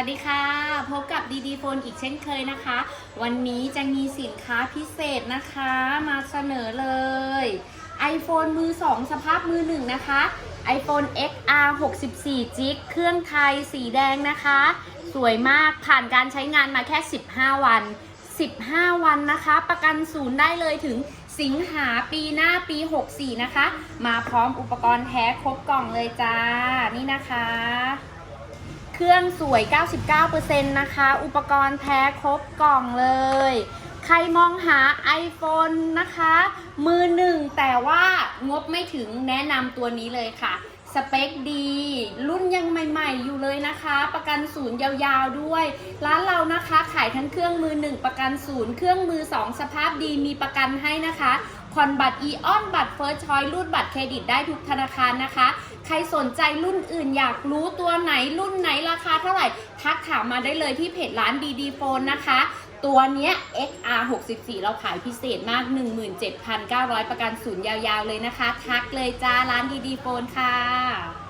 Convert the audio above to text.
วัสดีค่ะ พบกับดีดีโฟนอีกเช่นเคยนะคะ วันนี้จะมีสินค้าพิเศษนะคะมาเสนอเลย iPhone มือ 2 สภาพมือ 1 นะคะ iPhone XR 64 g b เครื่องไทยสีแดงนะคะ สวยมากผ่านการใช้งานมาแค่ 15 วัน 15 วันนะคะ ประกันศูนย์ได้เลยถึงสิงหาปีหน้าปี 64 นะคะ มาพร้อมอุปกรณ์แท้ครบกล่องเลยจ้า นี่นะคะ เครื่องสวย 99%นะคะ อุปกรณ์แท้ครบกล่องเลย ใครมองหา iPhone นะคะ มือหนึ่งแต่ว่างบไม่ถึงแนะนำตัวนี้เลยค่ะ สเปคดี รุ่นยังใหม่ ๆ อยู่เลยนะคะ ประกันศูนย์ยาวๆด้วย ร้านเรานะคะขายทั้งเครื่องมือหนึ่งประกันศูนย์เครื่องมือสองสภาพดีมีประกันให้นะคะผ่อนบัตรอีออนบัตรเฟิร์สชอยรูดบัตรเครดิตได้ทุกธนาคารนะคะ ใครสนใจรุ่นอื่นอยากรู้ตัวไหนรุ่นไหนาเท่าไหร่ ทักถามมาได้เลยที่เพจร้านดีดีโฟนนะคะ ตัวเนี้ย XR 64เราขายพิเศษมาก 17,900 ประกันศูนย์ยาวๆเลยนะคะ ทักเลยจ้าร้านดีดีโฟนค่ะ